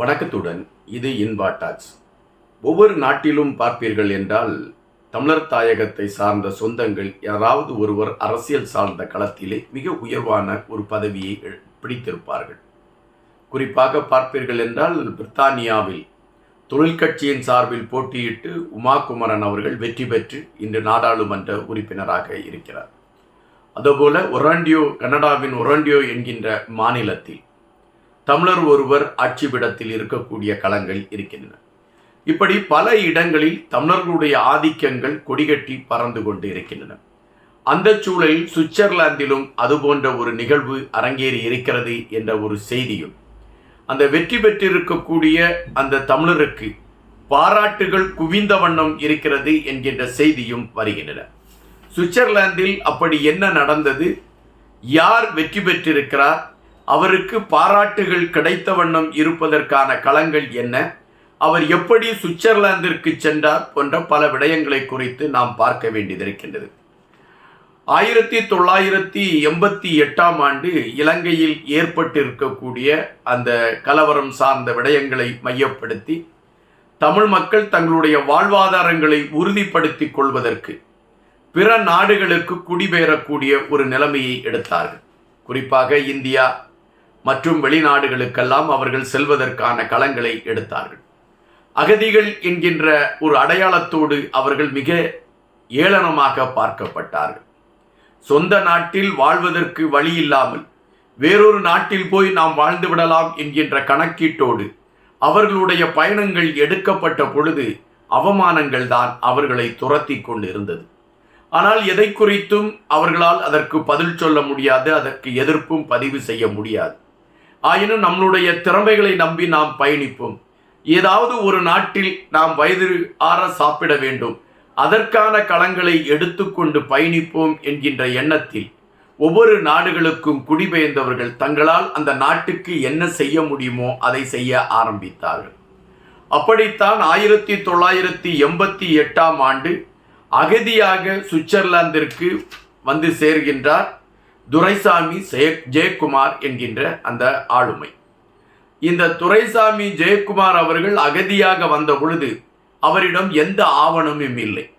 வணக்கத்துடன் இது இன்பாட்டாக்ஸ் ஒவ்வொரு நாட்டிலும் பார்ப்பீர்கள் என்றால் தமிழர் தாயகத்தை சார்ந்த சொந்தங்கள் யாராவது ஒருவர் அரசியல் சார்ந்த களத்திலே மிக உயர்வான ஒரு பதவியை பிடித்திருப்பார்கள். குறிப்பாக பார்ப்பீர்கள் என்றால் பிரித்தானியாவில் தொழிற்கட்சியின் சார்பில் போட்டியிட்டு உமா குமரன் அவர்கள் வெற்றி பெற்று இன்று நாடாளுமன்ற உறுப்பினராக இருக்கிறார். அதுபோல ஒராண்டியோ கனடாவின் ஒராண்டியோ என்கின்ற மாநிலத்தில் தமிழர் ஒருவர் ஆட்சிபிடத்தில் இருக்கக்கூடிய களங்கள் இருக்கின்றன. இப்படி பல இடங்களில் தமிழர்களுடைய ஆதிக்கங்கள் கொடிகட்டி பறந்து கொண்டு இருக்கின்றன. அந்த சூழலில் சுவிட்சர்லாந்திலும் அதுபோன்ற ஒரு நிகழ்வு அரங்கேறி இருக்கிறது என்ற ஒரு செய்தியும் அந்த வெற்றி பெற்றிருக்கக்கூடிய அந்த தமிழருக்கு பாராட்டுகள் குவிந்த வண்ணம் இருக்கிறது என்கின்ற செய்தியும் வருகின்றன. சுவிட்சர்லாந்தில் அப்படி என்ன நடந்தது? யார் வெற்றி பெற்றிருக்கிறார்? அவருக்கு பாராட்டுகள் கிடைத்த வண்ணம் இருப்பதற்கான களங்கள் என்ன? அவர் எப்படி சுவிட்சர்லாந்திற்கு சென்றார் போன்ற பல விடயங்களை குறித்து நாம் பார்க்க வேண்டியதிருக்கின்றது ஆயிரத்தி தொள்ளாயிரத்தி எண்பத்தி எட்டாம் ஆண்டு இலங்கையில் ஏற்பட்டிருக்கக்கூடிய அந்த கலவரம் சார்ந்த விடயங்களை மையப்படுத்தி தமிழ் மக்கள் தங்களுடைய வாழ்வாதாரங்களை உறுதிப்படுத்திக் கொள்வதற்கு பிற நாடுகளுக்கு குடிபெயரக்கூடிய ஒரு நிலைமையை எடுத்தார்கள். குறிப்பாக இந்தியா மற்றும் வெளிநாடுகளுக்கெல்லாம் அவர்கள் செல்வதற்கான களங்களை எடுத்தார்கள். அகதிகள் என்கின்ற ஒரு அடையாளத்தோடு அவர்கள் மிக ஏளனமாக பார்க்கப்பட்டார்கள். சொந்த நாட்டில் வாழ்வதற்கு வழி இல்லாமல் வேறொரு நாட்டில் போய் நாம் வாழ்ந்து விடலாம் என்கின்ற கணக்கீட்டோடு அவர்களுடைய பயணங்கள் எடுக்கப்பட்ட பொழுது அவமானங்கள் தான் அவர்களை துரத்தி கொண்டிருந்தது. ஆனால் எதை குறித்தும் அவர்களால் அதற்கு பதில் சொல்ல முடியாது அதற்கு எதிர்ப்பும் பதிவு செய்ய முடியாது. ஆயினும் நம்மளுடைய திறமைகளை நம்பி நாம் பயணிப்போம். ஏதாவது ஒரு நாட்டில் நாம் வயது ஆற சாப்பிட வேண்டும். அதற்கான களங்களை எடுத்துக்கொண்டு பயணிப்போம் என்கின்ற எண்ணத்தில் ஒவ்வொரு நாடுகளுக்கும் குடிபெயர்ந்தவர்கள் தங்களால் அந்த நாட்டுக்கு என்ன செய்ய முடியுமோ அதை செய்ய ஆரம்பித்தார்கள். அப்படித்தான் ஆயிரத்தி தொள்ளாயிரத்தி எண்பத்தி எட்டாம் ஆண்டு அகதியாக சுவிட்சர்லாந்திற்கு வந்து சேர்கின்றார் துரைசாமி ஜெய- ஜெயக்குமார் என்கின்ற அந்த ஆளுமை. இந்த துரைசாமி ஜெயக்குமார் அவர்கள் அகதியாக வந்த பொழுது அவரிடம் எந்த ஆவணமும் இல்லை.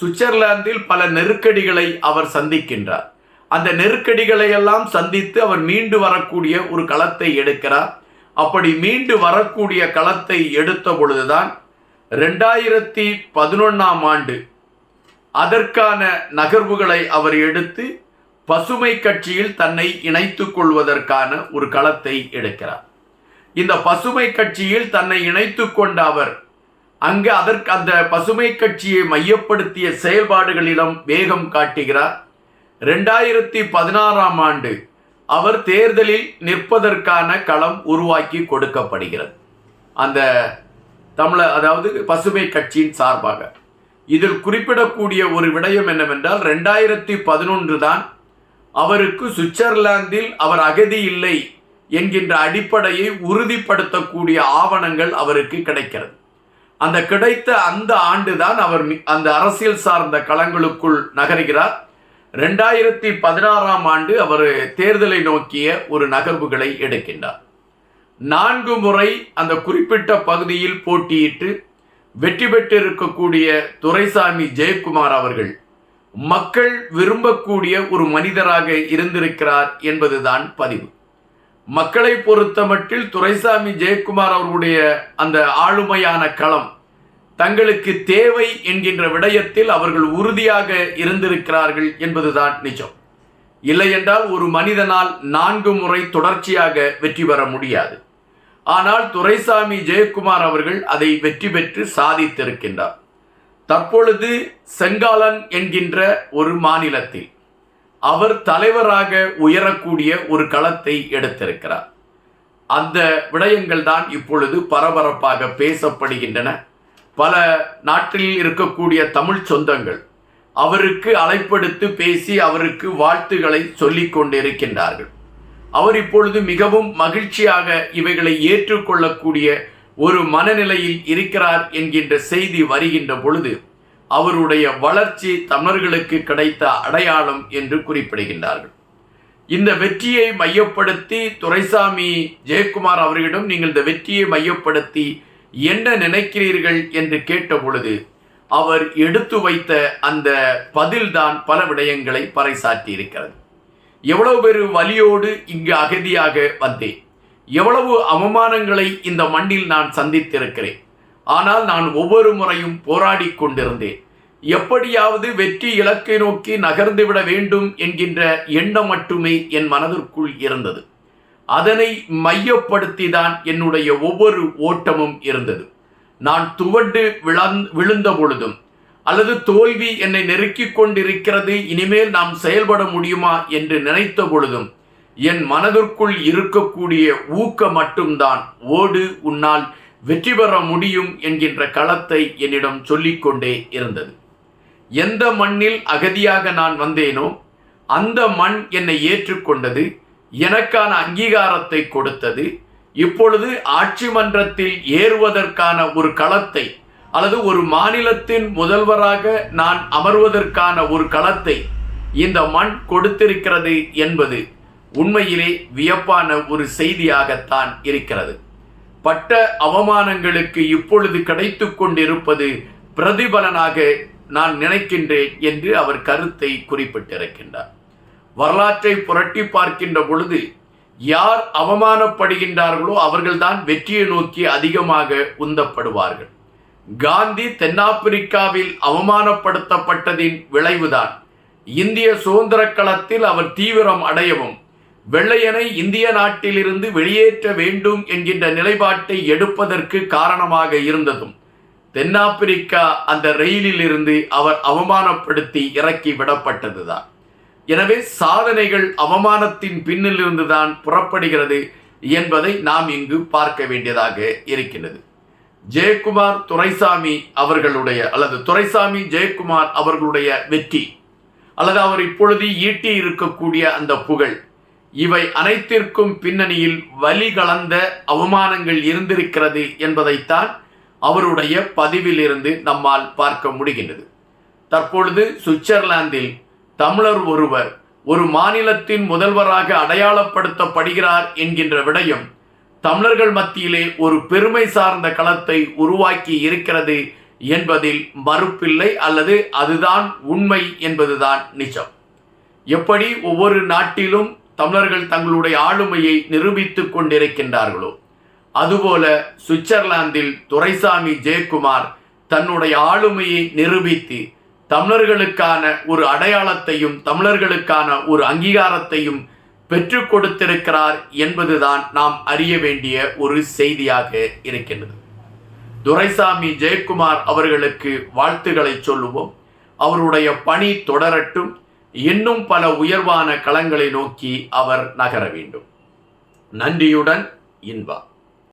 சுவிட்சர்லாந்தில் பல நெருக்கடிகளை அவர் சந்திக்கின்றார். அந்த நெருக்கடிகளை எல்லாம் சந்தித்து அவர் மீண்டு வரக்கூடிய ஒரு களத்தை எடுக்கிறார். அப்படி மீண்டு வரக்கூடிய களத்தை எடுத்த பொழுதுதான் ரெண்டாயிரத்தி பதினொன்றாம் ஆண்டு அதற்கான நகர்வுகளை அவர் எடுத்து பசுமை கட்சியில் தன்னை இணைத்துக் கொள்வதற்கான ஒரு களத்தை எடுக்கிறார். இந்த பசுமை கட்சியில் தன்னை இணைத்துக் கொண்ட அவர் அங்கு அதற்கு அந்த பசுமை கட்சியை மையப்படுத்திய செயல்பாடுகளிடம் வேகம் காட்டுகிறார். ரெண்டாயிரத்தி பதினாறாம் ஆண்டு அவர் தேர்தலில் நிற்பதற்கான களம் உருவாக்கி கொடுக்கப்படுகிறது. அந்த தமிழ அதாவது பசுமை கட்சியின் சார்பாக. இதில் குறிப்பிடக்கூடிய ஒரு விடயம் என்னவென்றால் ரெண்டாயிரத்தி பதினொன்று தான் அவருக்கு சுவிட்சர்லாந்தில் அவர் அகதி இல்லை என்கின்ற அடிப்படையை உறுதிப்படுத்தக்கூடிய ஆவணங்கள் அவருக்கு கிடைக்கிறது. அந்த கிடைத்த அந்த ஆண்டுதான் அவர் மி- அந்த அரசியல் சார்ந்த களங்களுக்குள் நகர்கிறார். ரெண்டாயிரத்தி பதினாறாம் ஆண்டு அவர் தேர்தலை நோக்கிய ஒரு நகர்வுகளை எடுக்கின்றார். நான்கு முறை அந்த குறிப்பிட்ட பகுதியில் போட்டியிட்டு வெற்றி பெற்றிருக்கக்கூடிய துரைசாமி ஜெயக்குமார் அவர்கள் மக்கள் விரும்பக்கூடிய ஒரு மனிதராக இருந்திருக்கிறார் என்பதுதான் பதிவு. மக்களை பொறுத்தமட்டில் துரைசாமி ஜெயக்குமார் அவர்களுடைய அந்த ஆளுமையான களம் தங்களுக்கு தேவை என்கின்ற விடயத்தில் அவர்கள் உறுதியாக இருந்திருக்கிறார்கள் என்பதுதான் நிஜம். இல்லையென்றால் ஒரு மனிதனால் நான்கு முறை தொடர்ச்சியாக வெற்றி பெற முடியாது. ஆனால் துரைசாமி ஜெயக்குமார் அவர்கள் அதை வெற்றி பெற்று சாதித்திருக்கின்றார். தற்பொழுது செங்காலன் என்கின்ற ஒரு மாநிலத்தில் அவர் தலைவராக உயரக்கூடிய ஒரு களத்தை எடுத்திருக்கிறார். அந்த விடயங்கள் தான் இப்பொழுது பரபரப்பாக பேசப்படுகின்றன. பல நாட்டில் இருக்கக்கூடிய தமிழ் சொந்தங்கள் அவருக்கு அழைப்படுத்து பேசி அவருக்கு வாழ்த்துக்களை சொல்லிக் கொண்டிருக்கின்றார்கள். அவர் இப்பொழுது மிகவும் மகிழ்ச்சியாக இவைகளை ஏற்றுக்கொள்ளக்கூடிய ஒரு மனநிலையில் இருக்கிறார் என்கின்ற செய்தி வருகின்ற பொழுது அவருடைய வளர்ச்சி தமிழர்களுக்கு கிடைத்த அடையாளம் என்று குறிப்பிடுகின்றார்கள். இந்த வெற்றியை மையப்படுத்தி துரைசாமி ஜெயக்குமார் அவர்களிடம் நீங்கள் இந்த வெற்றியை மையப்படுத்தி என்ன நினைக்கிறீர்கள் என்று கேட்ட பொழுது அவர் எடுத்து வைத்த அந்த பதில்தான் பல விடயங்களை பறைசாற்றி இருக்கிறது எவ்வளவு பெரு வலியோடு இங்கு அகதியாக வந்தேன். எவ்வளவு அவமானங்களை இந்த மண்ணில் நான் சந்தித்திருக்கிறேன். ஆனால் நான் ஒவ்வொரு முறையும் போராடி கொண்டிருந்தேன். எப்படியாவது வெற்றி இலக்கை நோக்கி நகர்ந்துவிட வேண்டும் என்கின்ற எண்ணம் மட்டுமே என் மனதிற்குள் இருந்தது. அதனை மையப்படுத்தி தான் என்னுடைய ஒவ்வொரு ஓட்டமும் இருந்தது. நான் துவண்டு விழந் விழுந்த பொழுதும் அல்லது தோல்வி என்னை நெருக்கிக் கொண்டிருக்கிறது இனிமேல் நாம் செயல்பட முடியுமா என்று நினைத்த பொழுதும் என் மனதிற்குள் இருக்கக்கூடிய ஊக்க மட்டும்தான். ஓடு உன்னால் வெற்றி பெற முடியும் என்கின்ற களத்தை என்னிடம் சொல்லிக்கொண்டே இருந்தது. எந்த மண்ணில் அகதியாக நான் வந்தேனோ அந்த மண் என்னை ஏற்றுக்கொண்டது எனக்கான அங்கீகாரத்தை கொடுத்தது. இப்பொழுது ஆட்சி மன்றத்தில் ஏறுவதற்கான ஒரு களத்தை அல்லது ஒரு மாநிலத்தின் முதல்வராக நான் அமர்வதற்கான ஒரு களத்தை இந்த மண் கொடுத்திருக்கிறது என்பது உண்மையிலே வியப்பான ஒரு செய்தியாகத்தான் இருக்கிறது. பட்ட அவமானங்களுக்கு இப்பொழுது கிடைத்து கொண்டிருப்பது பிரதிபலனாக நான் நினைக்கின்றேன் என்று அவர் கருத்தை குறிப்பிட்டிருக்கின்றார். வரலாற்றை புரட்டி பார்க்கின்ற பொழுது யார் அவமானப்படுகின்றார்களோ அவர்கள்தான் வெற்றியை நோக்கி அதிகமாக உந்தப்படுவார்கள். காந்தி தென்னாப்பிரிக்காவில் அவமானப்படுத்தப்பட்டதின் விளைவுதான். இந்திய சுதந்திர களத்தில் அவர் தீவிரம் அடையவும் வெள்ளையனை இந்திய நாட்டிலிருந்து வெளியேற்ற வேண்டும் என்கின்ற நிலைப்பாட்டை எடுப்பதற்கு காரணமாக இருந்ததும் தென்னாப்பிரிக்கா அந்த ரயிலில் இருந்து அவர் அவமானப்படுத்தி இறக்கி விடப்பட்டதுதான். எனவே சாதனைகள் அவமானத்தின் பின்னிலிருந்து தான் புறப்படுகிறது என்பதை நாம் இங்கு பார்க்க வேண்டியதாக இருக்கிறது ஜெயக்குமார் துரைசாமி அவர்களுடைய அல்லது துரைசாமி ஜெயக்குமார் அவர்களுடைய வெற்றி அல்லது அவர் இப்பொழுது ஈட்டி இருக்கக்கூடிய அந்த புகழ் இவை அனைத்திற்கும் பின்னணியில் வலி கலந்த அவமானங்கள் இருந்திருக்கிறது என்பதைத்தான் அவருடைய பதிவிலிருந்து நம்மால் பார்க்க முடிகின்றது. தற்பொழுது சுவிட்சர்லாந்தில் தமிழர் ஒருவர் ஒரு மாநிலத்தின் முதல்வராக அடையாளப்படுத்தப்படுகிறார் என்கின்ற விடயம் தமிழர்கள் மத்தியிலே ஒரு பெருமை சார்ந்த களத்தை உருவாக்கி இருக்கிறது என்பதில் மறுப்பில்லை அல்லது அதுதான் உண்மை என்பதுதான் நிஜம். எப்படி ஒவ்வொரு நாட்டிலும் தமிழர்கள் தங்களுடைய ஆளுமையை நிரூபித்துக் கொண்டிருக்கின்றார்களோ? அதுபோல சுவிட்சர்லாந்தில் துரைசாமி ஜெயக்குமார் தன்னுடைய ஆளுமையை நிரூபித்து தமிழர்களுக்கான ஒரு அடையாளத்தையும் தமிழர்களுக்கான ஒரு அங்கீகாரத்தையும் பெற்று கொடுத்திருக்கிறார் என்பதுதான் நாம் அறிய வேண்டிய ஒரு செய்தியாக இருக்கின்றது. துரைசாமி ஜெயக்குமார் அவர்களுக்கு வாழ்த்துக்களை சொல்லுவோம். அவருடைய பணி தொடரட்டும். இன்னும் பல உயர்வான களங்களை நோக்கி அவர் நகர வேண்டும். நன்றியுடன் இன்பா.